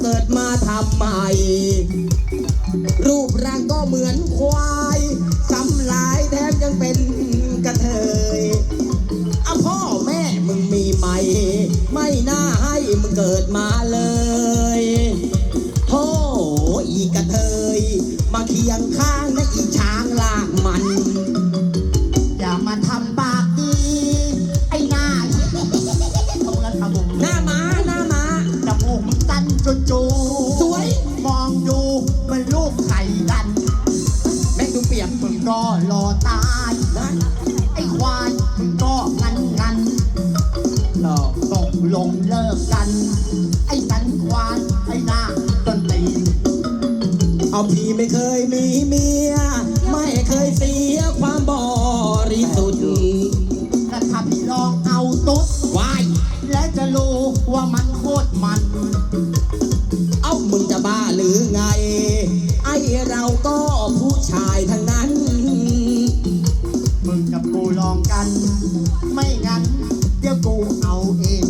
เกิดมาทำใหม่ รูปร่างก็เหมือนควายสำลายแถมยังเป็นกระเทยเอาพ่อแม่มึงมีไหม ไม่น่าให้มึงเกิดมาเลยโธ่อีกระเทยมาเคียงข้าง ลูกไข่กัน แม่งดูเปียกมึงก็รอตายนะไอ้ควายมึงก็งันงันหล่อตกลงเลิกกัน ไอ้สันควานไอ้หน้าต้นตีนเอาพี่ไม่เคยมีเมีย มึงจะบ้าหรือไง ไอเราก็ผู้ชายทั้งนั้น มึงกับกูลองกัน ไม่งั้น เดี๋ยวกูเอาเอง